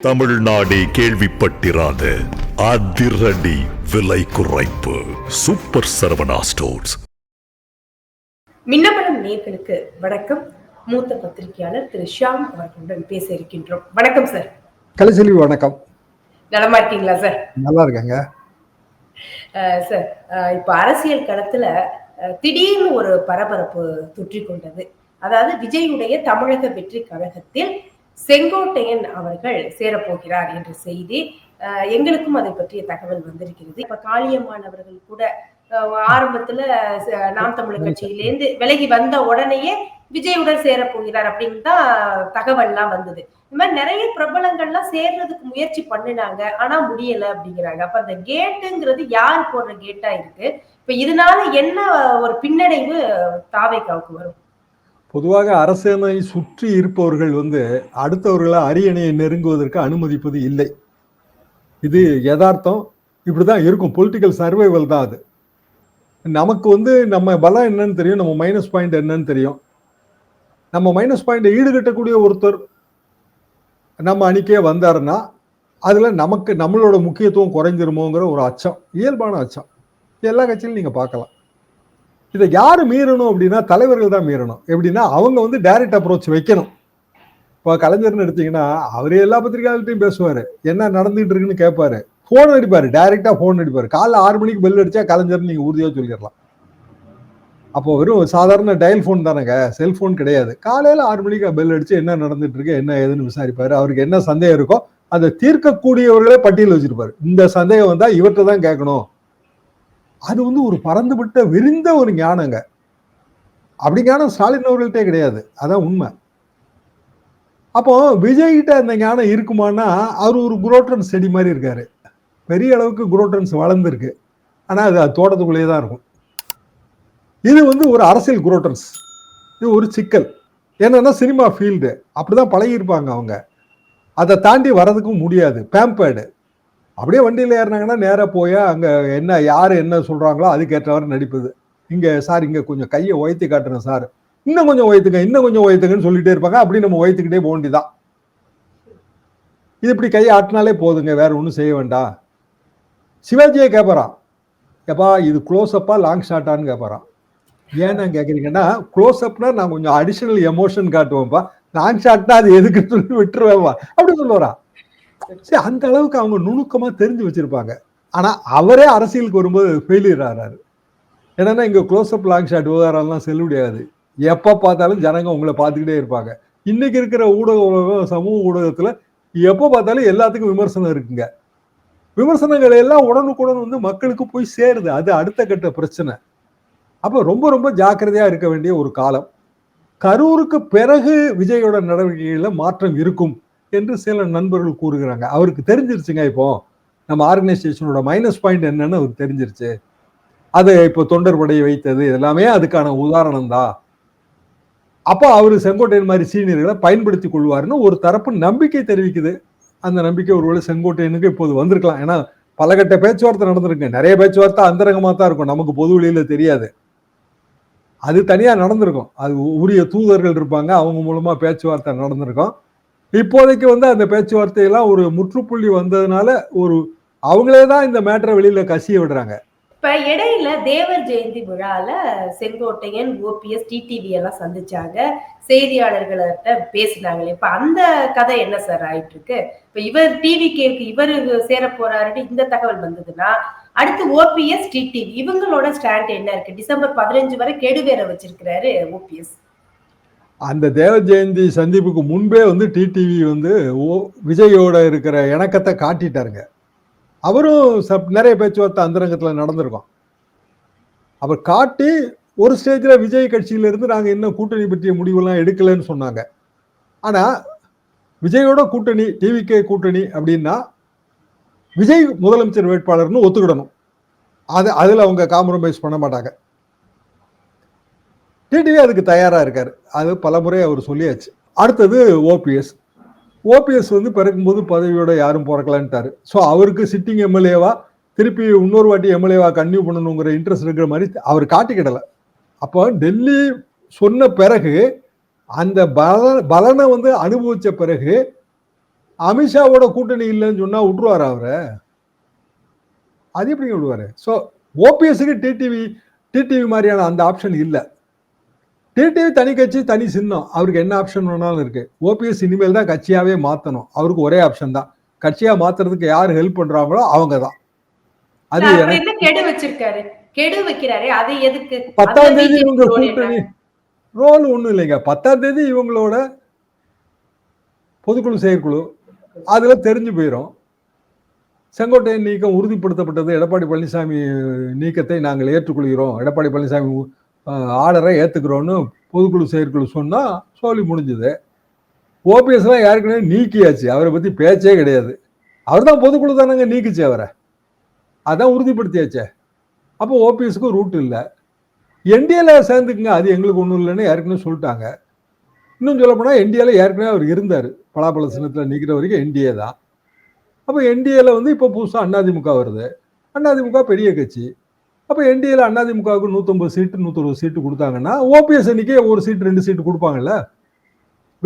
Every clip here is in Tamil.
தமிழ்நாடே கேள்விப்பட்டிராத அதிரடி விலை குறைப்பு. Super Saravana stores. மின்னமலம் நேர்களுக்கு வணக்கம். மூத்த பத்திரிகையாளர் திரு ஷியாம் அவர்களுடன் பேச இருக்கின்றோம். வணக்கம் சார். கலைச்செல்வி வணக்கம். நலமா இருக்கீங்களா சார்? நல்லா இருக்காங்க. அஹ் சார் அஹ் இப்ப அரசியல் களத்துல அஹ், திடீர்னு ஒரு பரபரப்பு தொற்றிக் கொண்டது அதாவது விஜயுடைய தமிழக வெற்றி கழகத்தில் செங்கோட்டையன் அவர்கள் சேரப்போகிறார் என்ற செய்தி அஹ், எங்களுக்கும் அதை பற்றிய தகவல் வந்திருக்கிறது. இப்ப காளியம்மான் அவர்கள் கூட ஆரம்பத்துல நாம் தமிழர் கட்சியிலேருந்து விலகி வந்த உடனேயே விஜயுடன் சேரப்போகிறார் அப்படின்னு தான் தகவல்லாம் வந்தது. இந்த மாதிரி நிறைய பிரபலங்கள்லாம் சேர்றதுக்கு முயற்சி பண்ணினாங்க ஆனா முடியல அப்படிங்கிறாங்க. அப்ப அந்த கேட்டுங்கிறது யார் போடுற கேட்டா இருக்கு. இப்ப இதனால என்ன ஒரு பின்னடைவு தாவைக்காவுக்கு வரும்? பொதுவாக அரசனை சுற்றி இருப்பவர்கள் வந்து அடுத்தவர்களை அரியணையை நெருங்குவதற்கு அனுமதிப்பது இல்லை. இது யதார்த்தம். இப்படிதான் இருக்கும். பொலிட்டிக்கல் சர்வைவல் தான் அது. நமக்கு வந்து நம்ம பலம் என்னன்னு தெரியும் நம்ம மைனஸ் பாயிண்ட் என்னன்னு தெரியும். நம்ம மைனஸ் பாயிண்டை ஈடுகட்டக்கூடிய ஒருத்தர் நம்ம அணிக்கே வந்தாருன்னா அதில் நமக்கு நம்மளோட முக்கியத்துவம் குறைஞ்சிருமோங்கிற ஒரு அச்சம் இயல்பான அச்சம். எல்லா கட்சியிலும் நீங்கள் பார்க்கலாம். இதை யார் மீறணும் அப்படின்னா தலைவர்கள் தான் மீறணும். எப்படின்னா அவங்க வந்து டைரக்ட் அப்ரோச் வைக்கணும். இப்போ கலைஞர்னு எடுத்தீங்கன்னா அவரே எல்லா பத்திரிகையாளர்கிட்டையும் பேசுவார். என்ன நடந்துகிட்டு இருக்குன்னு கேட்பாரு. ஃபோன் அடிப்பார் டைரெக்டாக ஃபோன் அடிப்பார். காலைல ஆறு மணிக்கு பெல் அடித்தா கலைஞர்னு நீங்கள் உறுதியாக சொல்லிடலாம். அப்போ வெறும் சாதாரண டயல் ஃபோன் தானேங்க. செல்ஃபோன் கிடையாது. காலையில் ஆறு மணிக்கு பெல் அடிச்சு என்ன நடந்துட்டு இருக்கு என்ன ஏதுன்னு விசாரிப்பார். அவருக்கு என்ன சந்தேகம் இருக்கோ அதை தீர்க்கக்கூடியவர்களே பட்டியல் வச்சிருப்பாரு. இந்த சந்தேகம் வந்தால் இவர்கிட்ட தான் கேட்கணும். அது வந்து ஒரு பறந்துவிட்ட விரிந்த ஒரு ஞானங்க. அப்படி ஞானம் ஸ்டாலின் அவர்கள்ட்டே கிடையாது. அதான் உண்மை. அப்போ விஜய்கிட்ட அந்த ஞானம் இருக்குமானா அவர் ஒரு குரோட்டன்ஸ் செடி மாதிரி இருக்காரு. பெரிய அளவுக்கு குரோட்டன்ஸ் வளர்ந்துருக்கு. ஆனால் அது அது தோட்டத்துக்குள்ளேயே தான் இருக்கும். இது வந்து ஒரு அரசியல் குரோட்டன்ஸ். இது ஒரு சிக்கல். என்னன்னா சினிமா ஃபீல்டு. அப்படிதான் பழகியிருப்பாங்க அவங்க. அதை தாண்டி வர்றதுக்கும் முடியாது. பேம்பேடு அப்படியே வண்டியில் ஏறினாங்கன்னா நேராக போய் அங்கே என்ன யார் என்ன சொல்கிறாங்களோ அதுக்கேற்றவாறு நடிப்புது. இங்கே சார் இங்கே கொஞ்சம் கையை உயர்த்தி காட்டுறேன் சார். இன்னும் கொஞ்சம் உயர்த்துங்க இன்னும் கொஞ்சம் உயர்த்துங்கன்னு சொல்லிட்டே இருப்பாங்க. அப்படி நம்ம உயர்த்துக்கிட்டே போக வேண்டிதான் இது இப்படி கையை ஆட்டினாலே போதுங்க வேற ஒன்றும் செய்ய வேண்டாம். சிவாஜியை கேட்பறான் எப்பா இது க்ளோஸ்அப்பா லாங் ஷாட்டான்னு கேட்பறான் ஏன் நான் கேட்குறீங்கன்னா க்ளோஸ்அப்னா நான் கொஞ்சம் அடிஷனல் எமோஷன் காட்டுவேன்ப்பா. லாங் ஷாட்னா அது எதுக்குன்னு சொல்லி விட்டுருவேன்ப்பா. அப்படி சொல்லுவாரா சரி அந்த அளவுக்கு அவங்க நுணுக்கமாக தெரிஞ்சு வச்சிருப்பாங்க. ஆனால் அவரே அரசியலுக்கு வரும்போது ஃபெயிலியர் ஆறாரு. என்னன்னா இங்கே க்ளோஸ்அப் லாங் ஷாட் விவகாரம்லாம் செல்லுபடியாகாது எப்போ பார்த்தாலும் ஜனங்க உங்களை பார்த்துக்கிட்டே இருப்பாங்க. இன்னைக்கு இருக்கிற ஊடக உலகம் சமூக ஊடகத்தில் எப்போ பார்த்தாலும் எல்லாத்துக்கும் விமர்சனம் இருக்குங்க. விமர்சனங்கள் எல்லாம் உடனுக்குடன் வந்து மக்களுக்கு போய் சேருது. அது அடுத்த கட்ட பிரச்சனை. அப்போ ரொம்ப ரொம்ப ஜாக்கிரதையாக இருக்க வேண்டிய ஒரு காலம். கரூருக்கு பிறகு விஜயோட நடவடிக்கைகளில் மாற்றம் இருக்கும். என்று சில நண்பர்கள் கூறுகிறாங்க. அவருக்கு தெரிஞ்சிருச்சுங்க இப்போ. நம்ம ஆர்கனைசேஷனோட மைனஸ் பாயிண்ட் என்னன்னு அவருக்கு தெரிஞ்சிருச்சு. அது இப்போ தொண்டர் படையை வைத்தது எல்லாமே அதுக்கான உதாரணம் தான். அப்போ அவர் செங்கோட்டையன் மாதிரி சீனியர்களை பயன்படுத்தி கொள்வாருன்னு ஒரு தரப்பு நம்பிக்கை தெரிவிக்குது. அந்த நம்பிக்கை ஒருவேளை செங்கோட்டையனுக்கு இப்போது வந்திருக்கலாம். ஏன்னா பலகட்ட பேச்சுவார்த்தை நடந்திருக்கு நிறைய பேச்சுவார்த்தை அந்தரங்கமாக தான் இருக்கும். நமக்கு பொது வெளியில தெரியாது. அது தனியாக நடந்திருக்கும். அது உரிய தூதர்கள் இருப்பாங்க. அவங்க மூலமாக பேச்சுவார்த்தை நடந்திருக்கும். இப்போதைக்கு வந்து அந்த பேச்சுவார்த்தையெல்லாம் ஒரு முற்றுப்புள்ளி வந்ததுனால ஒரு அவங்களே தான் இந்த மேட்டரை வெளியில கசிய விடுறாங்க. இப்ப இடையில தேவர் ஜெயந்தி விழால செங்கோட்டையன் ஓபிஎஸ் டிடிவி எல்லாம் சந்திச்சாங்க. செய்தியாளர்கள்ட்ட பேசினாங்களே. இப்ப அந்த கதை என்ன சார் ஆயிட்டு இருக்கு இப்ப இவர் டிவி கேக்கு இவர் சேர போறாருன்னு இந்த தகவல் வந்ததுன்னா அடுத்து ஓபிஎஸ் டிடிவி இவங்களோட ஸ்டாண்ட் என்ன இருக்கு? டிசம்பர் பதினஞ்சு வரை கெடுவேற வச்சிருக்கிறாரு ஓபிஎஸ். அந்த தேவ ஜெயந்தி சந்திப்புக்கு முன்பே வந்து டிடிவி வந்து ஓ விஜயோட இருக்கிற இணக்கத்தை காட்டிட்டாருங்க. அவரும் சப் நிறைய பேச்சுவார்த்தை அந்தரங்கத்தில் நடந்திருக்கும். அவர் காட்டி ஒரு ஸ்டேஜில் விஜய் கட்சியிலேருந்து இருந்து இன்னும் கூட்டணி பற்றிய முடிவெல்லாம் எடுக்கலைன்னு சொன்னாங்க. ஆனால் விஜயோட கூட்டணி டிவிகே கூட்டணி அப்படின்னா விஜய் முதலமைச்சர் வேட்பாளர்னு ஒத்துக்கிடணும். அது அதில் அவங்க காம்ப்ரமைஸ் பண்ண மாட்டாங்க. டிடிவி அதுக்கு தயாராக இருக்கார். அது பலமுறை அவர் சொல்லியாச்சு. அடுத்தது ஓபிஎஸ் ஓபிஎஸ் வந்து பிறக்கும்போது பதவியோட யாரும் பிறக்கலான்ட்டாரு. ஸோ அவருக்கு சிட்டிங் எம்எல்ஏவா திருப்பி இன்னொரு வாட்டி எம்எல்ஏவா கன்டினியூ பண்ணணுங்கிற இன்ட்ரெஸ்ட் இருக்கிற மாதிரி அவர் காட்டிக்கிடலை. அப்போ டெல்லி சொன்ன பிறகு அந்த பல பலனை வந்து அனுபவித்த பிறகு அமித்ஷாவோட கூட்டணி இல்லைன்னு சொன்னால் விட்ருவார் அவரை? அது எப்படி விடுவார்? ஸோ ஓபிஎஸ்க்கு டிடிவி டிடிவி மாதிரியான அந்த ஆப்ஷன் இல்லை. டிடிவி தனி கட்சி தனி சின்னம். அவருக்கு என்ன ஆப்ஷன் வேணாலும் இருக்கு. ஓபிஎஸ் இனிமேல் தான் கட்சியாவே மாத்தணும். அவருக்கு ஒரே ஆப்ஷன் தான். கட்சியா மாத்துறதுக்கு யார் ஹெல்ப் பண்றாங்களோ அவங்க தான் அது கெடு வச்சிருக்காரு? கெடு வைக்கிறாரு அது எதுக்கு? பத்தாம் தேதி இவங்க? கூட்டணி. ரோல் ஒண்ணும் இல்லைங்க. பத்தாம் தேதி இவங்களோட பொதுக்குழு செயற்குழு அதுல தெரிஞ்சு போயிடும் செங்கோட்டையன் நீக்கம் உறுதிப்படுத்தப்பட்டது. எடப்பாடி பழனிசாமி நீக்கத்தை நாங்கள் ஏற்றுக்கொள்கிறோம். எடப்பாடி பழனிசாமி ஆர்டரை ஏற்றுக்கிறோன்னு பொதுக்குழு செயற்குழு சொன்னால் சொல்லி முடிஞ்சுது. ஓபிஎஸ்லாம் யாருக்குமே நீக்கியாச்சு. அவரை பற்றி பேச்சே கிடையாது. அவர் தான் பொதுக்குழு தானங்க நீக்கிச்சு அவரை. அதான் உறுதிப்படுத்தியாச்சே. அப்போ ஓபிஎஸ்க்கு ரூட் இல்லை. என்டிஏல சேர்ந்துக்குங்க. அது எங்களுக்கு ஒன்றும் இல்லைன்னு ஏற்கனவே சொல்லிட்டாங்க. இன்னும் சொல்லப்போனால் என்டிஏல ஏற்கனவே அவர் இருந்தார். பலாப்பழ சின்னத்தில் நிற்கிற வரைக்கும் என்டிஏ தான். அப்போ என்டிஏல வந்து இப்போ புதுசாக அதிமுக வருது. அதிமுக பெரிய கட்சி. அப்போ என்டிஏல அதிமுகவுக்கு நூற்றம்பது சீட்டு நூற்றறுபது சீட்டு கொடுத்தாங்கன்னா ஓபிஎஸ் அன்னைக்கே ஒரு சீட்டு ரெண்டு சீட்டு கொடுப்பாங்கல்ல?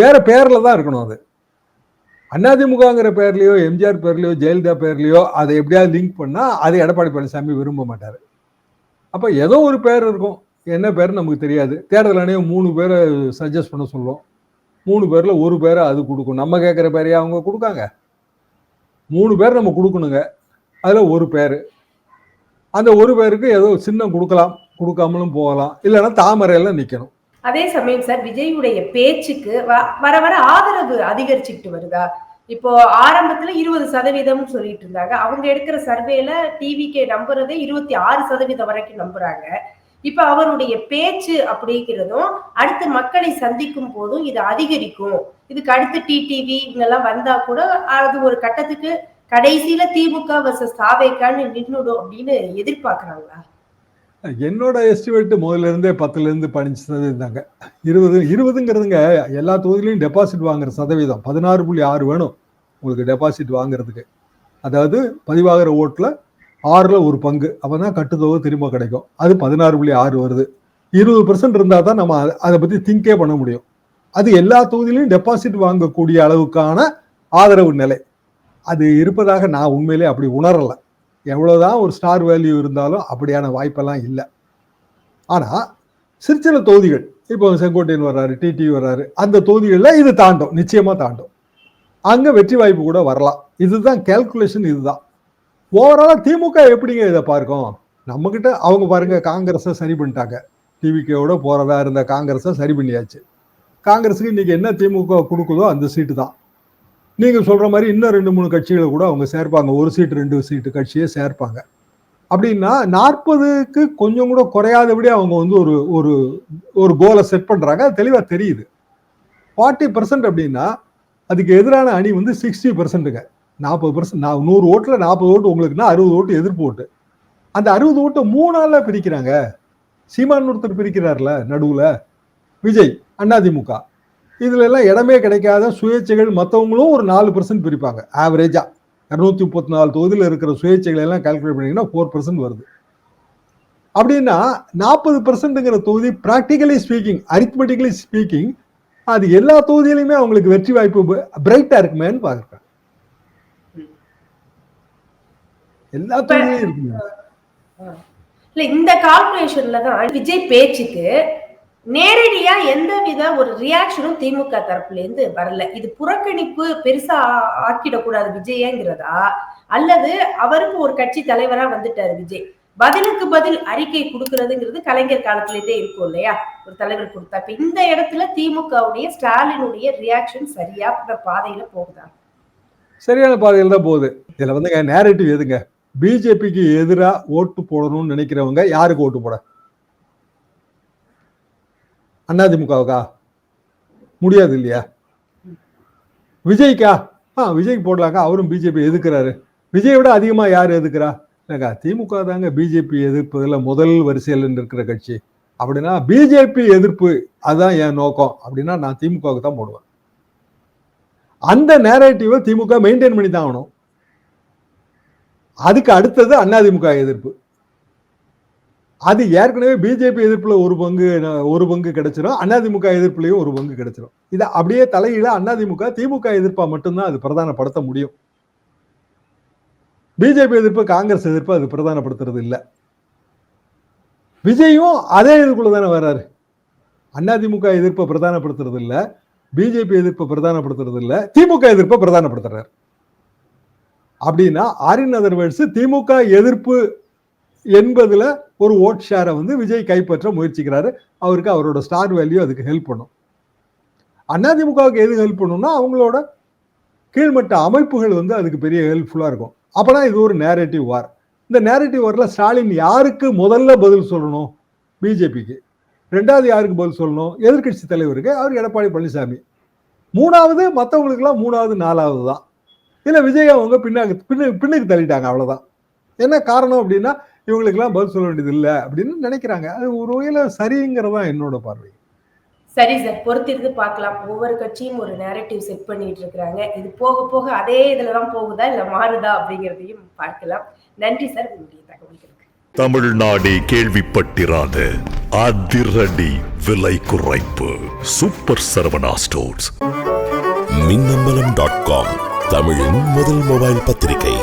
வேற பேரில் தான் இருக்கணும் அது. அதிமுகங்கிற பேர்லையோ எம்ஜிஆர் பேர்லையோ ஜெயலலிதா பேர்லையோ அதை எப்படியாவது லிங்க் பண்ணால் அதை எடப்பாடி பழனிசாமி விரும்ப மாட்டார். அப்போ ஏதோ ஒரு பேர் இருக்கும். என்ன பேர் நமக்கு தெரியாது. தேர்தல் ஆணையம் மூணு பேரை சஜஸ்ட் பண்ண சொல்லுவோம் மூணு பேரில் ஒரு பேரை அது கொடுக்கும். நம்ம கேட்குற பேரையே அவங்க கொடுக்காங்க? மூணு பேர் நம்ம கொடுக்கணுங்க. அதில் ஒரு பேர். அந்த ஒரு பேருக்கு ஏதோ சின்னம் கொடுக்கலாம் கொடுக்காமலும் போகலாம். இல்லைன்னா தாமரையில நிக்கணும். அதே சமயம் சார் விஜயுடைய பேச்சுக்கு வ- வர வர ஆதரவு அதிகரிச்சுக்கிட்டு வருதா? இப்போ ஆரம்பத்துல இருபது சதவீதம் சொல்லிட்டு இருந்தாங்க. அவங்க எடுக்கிற சர்வேல டிவிக்கு நம்புறதே இருபத்தி ஆறு சதவீதம் வரைக்கும் நம்புறாங்க. இப்ப அவருடைய பேச்சு அப்படிங்கிறதும் அடுத்து மக்களை சந்திக்கும் போதும் இது அதிகரிக்கும். இதுக்கு அடுத்து டிடிவி இவங்கெல்லாம் வந்தா கூட அது ஒரு கட்டத்துக்கு கடைசியில திமுக வர்சஸ் தாவேக்கான்னு நின்னுடும் அப்படின்னு எதிர்பார்க்கிறாங்களா? என்னோட எஸ்டிமேட் முதல்ல இருந்தே பத்துல இருந்து பதினஞ்சு சதவீதம் இருபது இருபதுங்கிறதுங்க எல்லா தொகுதியிலையும் டெபாசிட் வாங்குற சதவீதம். பதினாறு புள்ளி ஆறு வேணும் உங்களுக்கு டெபாசிட் வாங்குறதுக்கு. அதாவது பதிவாகிற ஓட்டில் ஆறில் ஒரு பங்கு. அப்பதான் கட்டுத்தொகை திரும்ப கிடைக்கும். அது பதினாறு புள்ளி ஆறு வருது. இருபது பர்சன்ட் இருந்தால் தான் நம்ம அதை- அதை திங்கே பண்ண முடியும். அது எல்லா தொகுதியிலையும் டெபாசிட் வாங்கக்கூடிய அளவுக்கான ஆதரவு நிலை. அது இருப்பதாக நான் உண்மையிலே அப்படி உணரலை. எவ்வளோதான் ஒரு ஸ்டார் வேல்யூ இருந்தாலும் அப்படியான வாய்ப்பெல்லாம் இல்லை. ஆனால் சிற்சில தொகுதிகள் இப்போ செங்கோட்டையன் வர்றாரு டிடி வர்றாரு அந்த தொகுதிகளில் இது தாண்டும் நிச்சயமாக தாண்டும். அங்கே வெற்றி வாய்ப்பு கூட வரலாம். இதுதான் கேல்குலேஷன் இதுதான். ஓவராலாக திமுக எப்படிங்க இதை பார்க்கும்? நம்மக்கிட்ட அவங்க பாருங்க காங்கிரஸை சரி பண்ணிட்டாங்க. டிவிகேவோட போகிறதா இருந்த காங்கிரஸை சரி பண்ணியாச்சு. காங்கிரஸுக்கு இன்னைக்கு என்ன திமுக கொடுக்குதோ அந்த சீட்டு தான். நீங்கள் சொல்கிற மாதிரி இன்னும் ரெண்டு மூணு கட்சிகளை கூட அவங்க சேர்ப்பாங்க. ஒரு சீட்டு ரெண்டு சீட்டு கட்சியே சேர்ப்பாங்க. அப்படின்னா நாற்பதுக்கு கொஞ்சம் கூட குறையாதபடி அவங்க வந்து ஒரு ஒரு ஒரு கோலை செட் பண்ணுறாங்க அது தெளிவாக தெரியுது. ஃபார்ட்டி பர்சன்ட் அப்படின்னா அதுக்கு எதிரான அணி வந்து சிக்ஸ்டி பர்சன்ட்டுங்க நாற்பது பர்சன்ட் நான் நூறு ஓட்டில் நாற்பது ஓட்டு உங்களுக்குன்னா அறுபது ஓட்டு எதிர்ப்பு ஓட்டு. அந்த அறுபது ஓட்டை மூணால பிரிக்கிறாங்க. சீமான் ஒருத்தர் பிரிக்கிறார்ல நடுவில். விஜய் அதிமுக இதுல எல்லாம் இடமே கிடைக்காத சுயேட்சைகள் மற்றவங்களும் ஒரு நாலு பர்சன்ட் பிரிப்பாங்க. ஆவரேஜா இரநூத்தி முப்பத்தி நாலு தொகுதியில் இருக்கிற சுயேட்சைகளை எல்லாம் கால்குலேட் பண்ணீங்கன்னா ஃபோர் பர்சன்ட் வருது. அப்படின்னா நாற்பது பர்சன்ட்ங்கிற தொகுதி ப்ராக்டிக்கலி ஸ்பீக்கிங் அரித்மெட்டிக்கலி ஸ்பீக்கிங் அது எல்லா தொகுதியிலுமே அவங்களுக்கு வெற்றி வாய்ப்பு பிரைட்டா இருக்குமேன்னு பார்க்குறேன் எல்லா தொகுதியிலும் இருக்குங்க இல்ல இந்த கால்குலேஷன்ல தான் விஜய் பேச்சுக்கு நேரடியா எந்தவித ஒரு ரியாக்ஷனும் திமுக தரப்புல இருந்து வரல. இது புறக்கணிப்பு பெருசா ஆக்கிடக்கூடாது விஜயங்கிறதா? அல்லது அவருக்கு ஒரு கட்சி தலைவரா வந்துட்டாரு விஜய். பதிலுக்கு பதில் அறிக்கை கொடுக்கறதுங்கிறது கலைஞர் காலத்திலேயே இருக்கும் இல்லையா? ஒரு தலைவர் கொடுத்தா. இப்ப இந்த இடத்துல திமுகவுடைய ஸ்டாலினுடைய ரியாக்ஷன் சரியா பாதையில போகுதா? சரியான பாதையில் தான் போகுது. இதுல வந்துங்க நேரட்டிவ் எதுங்க? பிஜேபிக்கு எதிரா ஓட்டு போடணும்னு நினைக்கிறவங்க யாருக்கு ஓட்டு போட? அதிமுகவுக்கா முடியாது இல்லையா? விஜய்க்கா? ஆ விஜய்க்கு போடலாக்கா அவரும் பிஜேபி எதுக்குறாரு விஜய் விட அதிகமாக யார் எதுக்குறா இல்லைக்கா திமுக தாங்க பிஜேபி எதிர்ப்பதில் முதல் வரிசையில் இருக்கிற கட்சி. அப்படின்னா பிஜேபி எதிர்ப்பு அதுதான் என் நோக்கம். அப்படின்னா நான் திமுகவுக்கு தான் போடுவேன். அந்த நேரேட்டிவை திமுக மெயின்டைன் பண்ணி தான் ஆகணும். அதுக்கு அடுத்தது அதிமுக எதிர்ப்பு. அது ஏற்கனவே பிஜேபி எதிர்ப்புல ஒரு பங்கு ஒரு பங்கு கிடைச்சிடும் அதிமுக எதிர்ப்புலையும் ஒரு பங்கு கிடைச்சிடும் இதை அப்படியே தலையில அதிமுக திமுக எதிர்ப்பா மட்டும்தான் அது பிரதானப்படுத்த முடியும். பிஜேபி எதிர்ப்பு காங்கிரஸ் எதிர்ப்பு அது பிரதானப்படுத்துறது இல்லை. விஜயும் அதே இதுக்குள்ள தானே வர்றாரு. அதிமுக எதிர்ப்பை பிரதானப்படுத்துறது இல்லை. பிஜேபி எதிர்ப்பை பிரதானப்படுத்துறது இல்லை. திமுக எதிர்ப்பை பிரதானப்படுத்துறாரு. அப்படின்னா ஆரின் அதர்வேர்ட்ஸ் திமுக எதிர்ப்பு என்பதுல ஒரு ஓட் ஷேரை வந்து விஜய் கைப்பற்ற முயற்சிக்கிறாரு. அவருக்கு அவரோட ஸ்டார் வேல்யூ அதுக்கு ஹெல்ப் பண்ணும். அதிமுகவுக்கு எது ஹெல்ப் பண்ணும்னா அவங்களோட கீழ்மட்ட அமைப்புகள் வந்து அதுக்கு பெரிய ஹெல்ப்ஃபுல்லாக இருக்கும். அப்போனா இது ஒரு நேரேட்டிவ் வார் இந்த நேரேட்டிவ் வாரில் ஸ்டாலின் யாருக்கு முதல்ல பதில் சொல்லணும்? பிஜேபிக்கு. ரெண்டாவது யாருக்கு பதில் சொல்லணும்? எதிர்க்கட்சி தலைவருக்கு. அவர் எடப்பாடி பழனிசாமி. மூணாவது மற்றவங்களுக்குலாம் மூணாவது நாலாவது தான். இல்லை விஜய் அவங்க பின்னாக்கு பின்னு பின்னுக்கு தள்ளிட்டாங்க அவ்வளோதான் என்ன காரணம் அப்படின்னா இவங்களுக்கெல்லாம் பதில் சொல்ல வேண்டியது இல்லை அப்படின்னு நினைக்கிறாங்க. அது ஒரு வகையில சரிங்கிறதா என்னோட பார்வை. சரி சார் பொறுத்திருந்து பார்க்கலாம். ஒவ்வொரு கட்சியும் ஒரு நேரட்டிவ் செட் பண்ணிட்டு இருக்கிறாங்க. இது போக போக அதே இதுல தான் போகுதா இல்ல மாறுதா அப்படிங்கிறதையும் பார்க்கலாம். நன்றி சார் உங்களுடைய தகவல்களுக்கு. தமிழ்நாடே கேள்விப்பட்டிராத அதிரடி விலை குறைப்பு. Super Saravana stores Minnambalam dot com தமிழின் முதல் மொபைல் பத்திரிகை.